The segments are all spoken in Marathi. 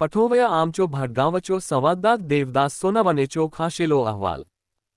पठोवया आमचो भडगावचो संवाददार देवदास सोनावणेचो खाशेलो अहवाल.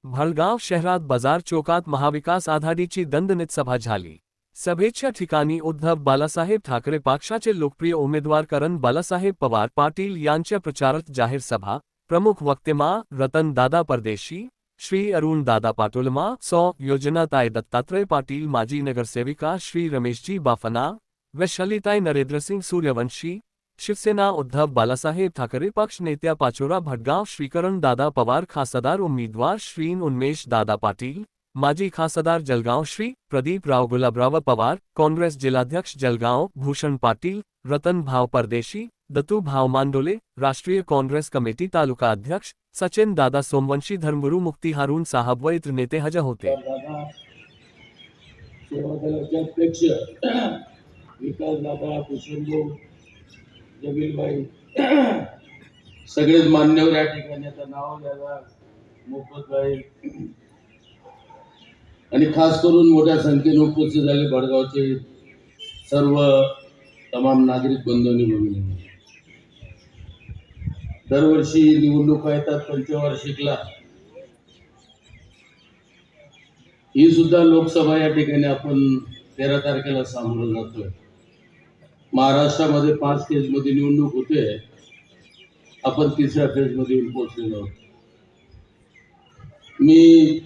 भडगाव शहरात बाज़ार चौकात महाविकास आघाडीची दणदणीत सभा झाली. सभेच्या ठिकाणी उद्धव बाळासाहेब ठाकरे पक्षाचे लोकप्रिय उमेदवार करण बाळासाहेब पवार पाटील यांच्या प्रचारात जाहीर सभा. प्रमुख वक्तेमा रतन दादा परदेशी, श्री अरुण दादा पाटोलमा, सौ योजनाताई दत्तात्रय पाटील, माजी नगरसेविका श्री रमेशजी बाफना, व शलिताई नरेंद्रसिंग सूर्यवंशी शिवसेना उद्धव बाळासाहेब ठाकरे पक्ष नेत्या पाचोरा भटगाव, श्रीकरण दादा पवार, खासदार उमेदवार श्रीन उन्मेष, दादा पाटील, माजी खासदार जलगांव श्री प्रदीप राव गुलाबराव पवार, काँग्रेस जिल्हाध्यक्ष जलगांव भूषण पाटील, रतन भाव परदेशी, दत्तू भाव मांडोले, राष्ट्रीय कांग्रेस कमेटी तालुका अध्यक्ष, सचिन दादा सोमवंशी, धर्मगुरु मुक्ती हारून साहब व इतर नेते हजर होते. विकास दादा जमीलबाई सगळेच मान्यवर या ठिकाणी आता नाव द्यायला मोफतबाई. आणि खास करून मोठ्या संख्येने उपस्थित झाले भडगावचे सर्व तमाम नागरिक बंधूंनी भगिनी दरवर्षी निवडणुका येतात पंचवार्षिकला. ही सुद्धा लोकसभा या ठिकाणी आपण तेरा तारखेला सामोरं जातोय. महाराष्ट्रामध्ये पाच फेजमध्ये निवडणूक होते. आपण तिसऱ्या फेजमध्ये येऊन पोहोचलेलो आहोत मी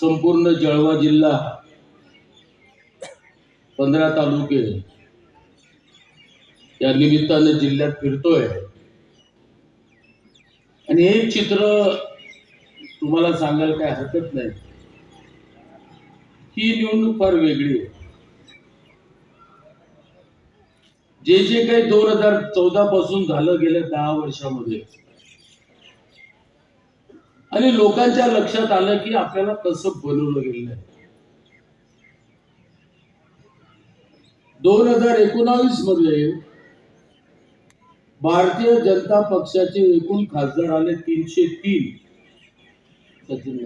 संपूर्ण जळवा जिल्हा पंधरा तालुके या निमित्ताने जिल्ह्यात फिरतोय. आणि हे चित्र तुम्हाला सांगायला काय हरकत नाही. ही निवडणूक फार वेगळी आहे. जे जे काही दोन हजार चौदा पासून झालं गेल्या दहा वर्षामध्ये. आणि लोकांच्या लक्षात आलं की आपल्याला कसं बनवलं गेलं आहे दोन हजार एकोणावीसमध्ये भारतीय जनता पक्षाचे एकूण खासदार आले तीनशे तीन सचिन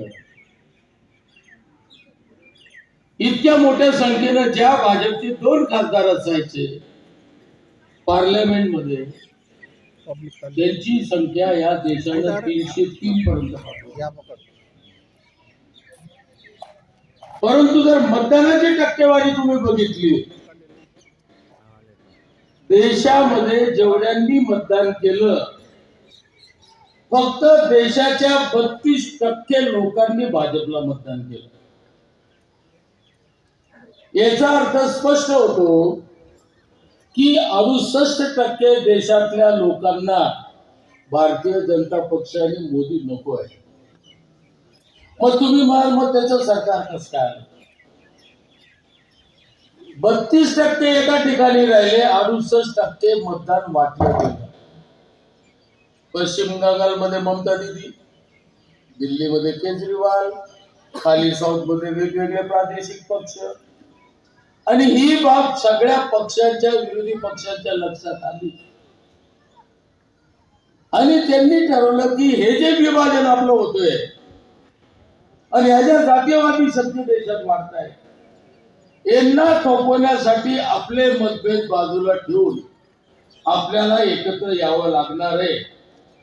इतक्या मोठ्या संख्येनं ज्या भाजपचे दोन खासदार असायचे पार्लमेंटमध्ये त्यांची संख्या या देशाला तीनशे तीन पर्यंत. परंतु जर मतदानाची टक्केवारी तुम्ही बघितली देशामध्ये जेवढ्यांनी मतदान केलं फक्त देशाच्या बत्तीस टक्के लोकांनी भाजपला मतदान केलं. याचा अर्थ स्पष्ट होतो की अडुसष्ट टक्के देशातल्या लोकांना भारतीय जनता पक्ष आणि मोदी नको आहे. मग तुम्ही म्हणाल मग त्याचं सरकार कसं काय? बत्तीस टक्के एका ठिकाणी राहिले अडुसष्ट टक्के मतदान वाटलं गेलं. पश्चिम बंगालमध्ये ममता दिदी दिल्लीमध्ये केजरीवाल खाली साऊथमध्ये वेगवेगळे प्रादेशिक पक्ष. आणि ही बाब सगळ्या पक्षांच्या विरोधी पक्षांच्या लक्षात आली. आणि त्यांनी ठरवलं की हे जे विभाजन आपलं होतंय आणि ह्याच्या जातीयवादी शक्ती देशात वाढताय यांना थोपवण्यासाठी आपले मतभेद बाजूला ठेवून आपल्याला एकत्र यावं लागणार आहे.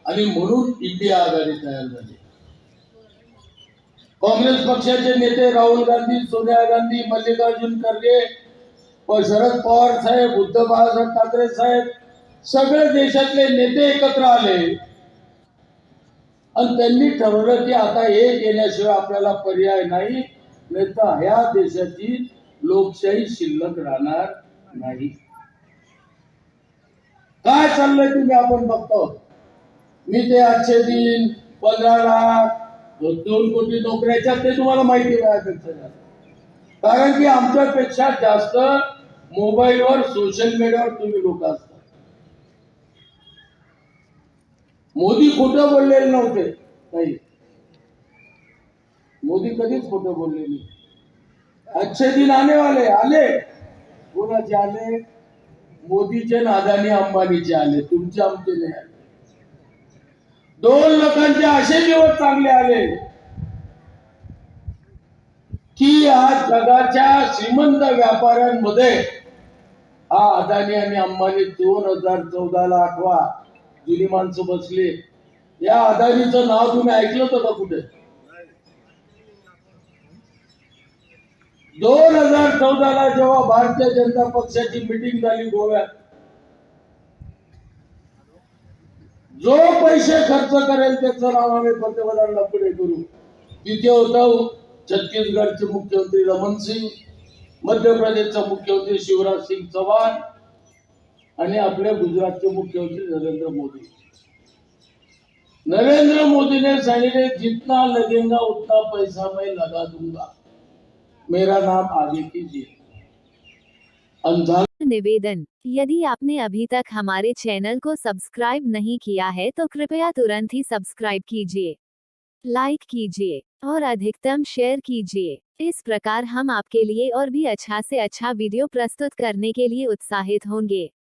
आणि म्हणून इंडिया आघाडी तयार झाली. काँग्रेस पक्षाचे नेते राहुल गांधी सोनिया गांधी मल्लिकार्जुन खरगे शरद पवार साहेब उद्धव बाळासाहेब ठाकरे साहेब सगळे देशातले नेते एकत्र आले. आणि त्यांनी ठरवलं की आता हे येण्याशिवाय आपल्याला पर्याय नाही नाही तर ह्या देशाची लोकशाही शिल्लक राहणार नाही. काय चाललंय तुम्ही आपण बघतो. मी ते आजचे दिन पंधरा लाख दोन कोटी नोकऱ्याच्या ते तुम्हाला माहिती माझ्यापेक्षा कारण की आमच्यापेक्षा जास्त मोबाईलवर सोशल मीडियावर तुम्ही लोक असता. मोदी खोटं बोललेले नव्हते. नाही. मोदी कधीच खोटं बोलले नाही. अच्छे दिन आने वाले आले. कोणाचे आले? मोदीचे आणि अदानी अंबानीचे आले. तुमचे आमचे नाही आले. दोन लोकांचे असे दिवस चांगले आले की आज जगाच्या श्रीमंत व्यापाऱ्यांमध्ये हा अदानी आणि अंबानी दोन हजार चौदाला आठवा. जुनी माणसं बसली. या अदानीचं नाव तुम्ही ऐकलं होतं का कुठे? दोन हजार चौदाला जेव्हा भारतीय जनता पक्षाची मिटिंग झाली गोव्यात जो पैसे खर्च करेल त्याचं नाव आम्ही पंतप्रधानांना पुढे करू. तिथे होता हो, छत्तीसगडचे मुख्यमंत्री रमन सिंग मध्य प्रदेशचा मुख्यमंत्री शिवराज सिंग चौहान आणि आपल्या गुजरातचे मुख्यमंत्री नरेंद्र मोदी. नरेंद्र मोदी ने सांगितले जितना लगेगा उतना पैसा मैं लगा दूंगा. मेरा नाम आगे कीजिए अंधा निवेदन, यदि आपने अभी तक हमारे चैनल को सब्सक्राइब नहीं किया है तो कृपया तुरंत ही सब्सक्राइब कीजिए, लाइक कीजिए और अधिकतम शेयर कीजिए। इस प्रकार हम आपके लिए और भी अच्छा से अच्छा वीडियो प्रस्तुत करने के लिए उत्साहित होंगे।